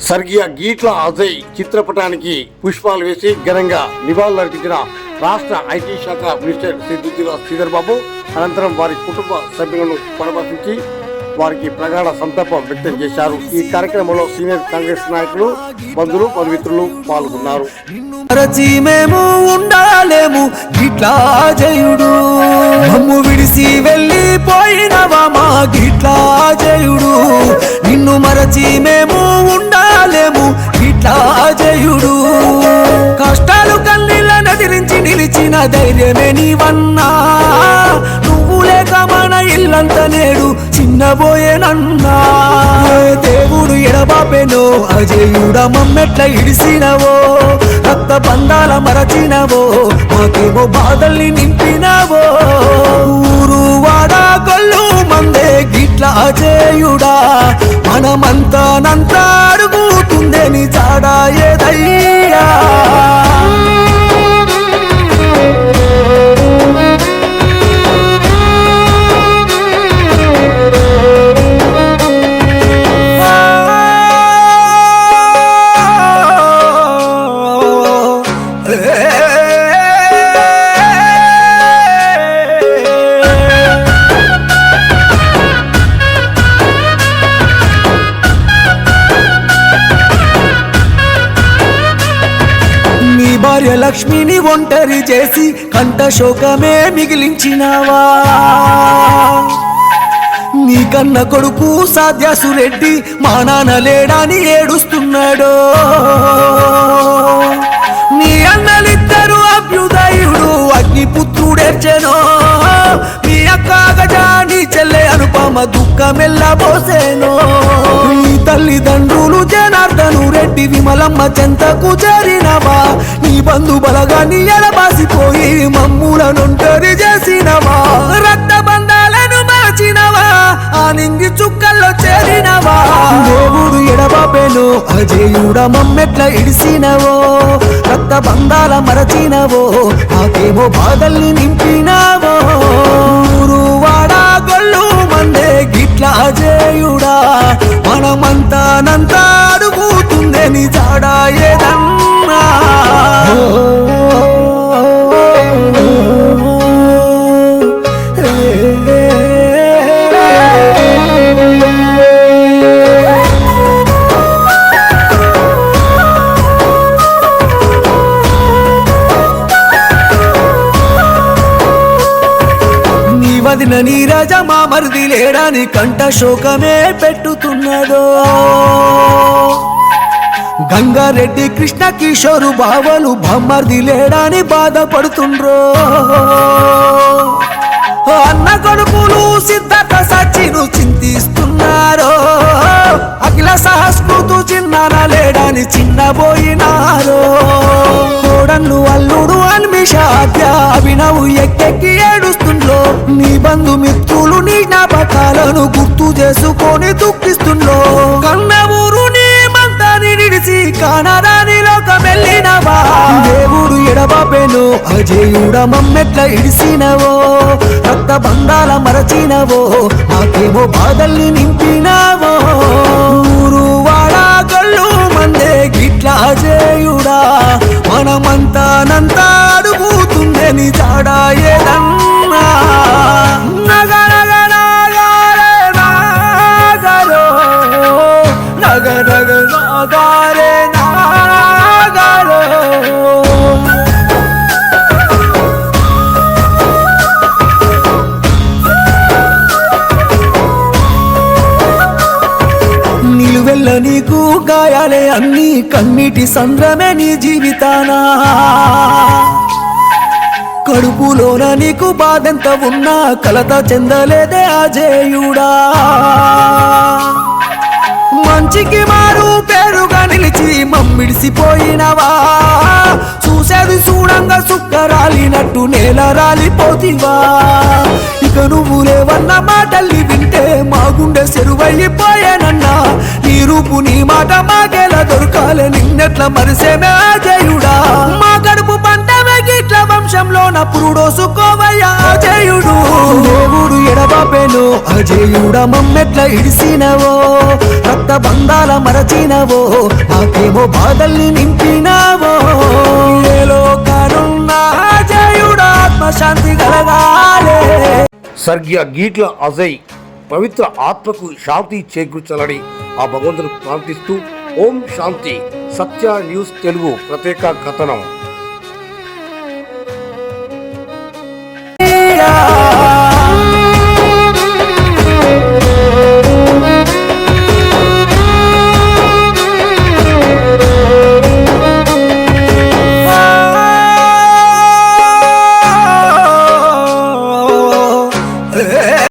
సర్గియా గీట్ల అజయ్ చిత్రపటానికి పుష్పాలు వేసి ఘనంగా నివాళులర్పించిన రాష్ట్ర ఐటీ శాఖ మినిస్టర్ శ్రీ శ్రీధర్ బాబు అనంతరం వారి కుటుంబ సభ్యులను పరామర్శించి వారికి ప్రగాఢ సంతాపం వ్యక్తం చేశారు. ఈ కార్యక్రమంలో సీనియర్ కాంగ్రెస్ నాయకులు బంధువులు పదవిత్రులు పాల్గొన్నారు. మరచి మేము ఉండాలేము గిట్లా జయుడు మమ్ము విడిసి వెళ్ళిపోయినవా మా గిట్లా జయుడు నిన్ను మరచి మేము ఉండాలేము గిట్లా జయుడు. కష్టాలు కన్నీళ్ళ నదిరించి నిలిచిన ధైర్యమే నీవన్నా. నువ్వు లేక మన ఇల్లంత నేడు చిన్నబోయేనన్నా. దేవుడు ఎడబాపెనో అజయుడ మమ్మెట్ల ఇడిసినవో. రక్త బంధాల మరచినవో మాకేమో బాధల్ని నింపినవో. ఊరు వాడా కళ్ళు మందే గిట్ల అజయుడా మనమంతానంతా జాడా భార్య లక్ష్మిని ఒంటరి చేసి కంట శోకమే మిగిలించినావా? నీ కన్న కొడుకు సాధ్యాసురెడ్డి మా నాన్న లేడాని ఏడుస్తున్నాడు? దుఃఖమెల్లబోసేనో? నీ తల్లిదండ్రులు జనార్దను రెడ్డి విమలమ్మ చెంతకు చేరినవా? నీ బంధు బలగాన్ని ఎడబాసిపోయి మమ్ములనుంటరి చేసినవా? రక్త బంధాలను మార్చినవా? ఆ నింగి చుక్కల్లో చేరినవా? దేవుడు ఎడబాపెను అజయుడ మమ్మెట్ల ఇడిసినవో? రక్త బంధాల మరచినవో? నాకేమో బాధల్ని నింపినావో? అజయుడా మనమంతా నంతా అడుగుతుందే నీ జాడా నీ రాజా మా మరిది లేడాని కంట శోకమే పెట్టుతున్నదో? గంగారెడ్డి కృష్ణ కిషోరు బావలు బొమ్మర్ది లేడాని బాధపడుతుండ్రో? అన్న కొడుకులు సిద్ధత సచ్చిను చింతిస్తున్నారో? అఖిల సహస్కృతు చిన్నాన లేడాని చిన్నబోయినారు? కోడన్ను అల్లుడు అన్మిషాద్య అభినవు ఎక్కెక్కి నీ బంధుమిత్రులు నీ జ్ఞాపకాలను గుర్తు చేసుకొని దుఃఖిస్తుండో కన్న ఊరు నీ మంతాన్ని నిడిచి కానరాని లోకమెళ్ళినవా దేవుడు ఎడబాపెను అజయుడ మమ్మెట్ల ఇడిసినవో? రక్త బంధాల మరచినవో? నాకేమో బాధల్ని నింపినావో? ఊరు వాడా కళ్ళు మందే గిట్ల అజయుడా? మనమంతా నంతా అడుగుతుందే నీ జాడా ఏదన్నా గాయాలే అన్ని కన్నీటి సంద్రమే నీ జీవితానా. కడుపులోన నీకు బాధెంత ఉన్నా కలత చెందలేదే అజేయుడా మంచికి మారు పేరుగా నిలిచి మమ్మిడిసిపోయినవా? చూసేది సుక్క రాలినట్టు నేల రాలిపోతివా? ఇక నువ్వు లేవన్న మాటల్ని వింటే మా గుండె సెరువైపోయానన్నా నీ రూపు నీ మాట మాకేలా దొరకాలే నిన్నెట్ల మరిసేమే అజయుడా మా కడుపు పంట గిట్ల వంశ వంశంలో నా పురుడోసుకోవయ్యా అజయుడు దేవుడు ఎడబాపెను అజయుడ మమ్మెట్ల ఇడిసినవో. రక్త బంధాల మరచినవో నాకేమో బాధల్ని నింపినావో. ఏ కానున్న ఆత్మశాంతి కలగాలి. సర్గ్య గీట్ల అజయ్ పవిత్ర ఆత్మకు శాంతి చేకూర్చాలని ఆ భగవంతుని ప్రార్థిస్తూ ఓం శాంతి. సత్య న్యూస్ తెలుగు ప్రత్యేక కథనం.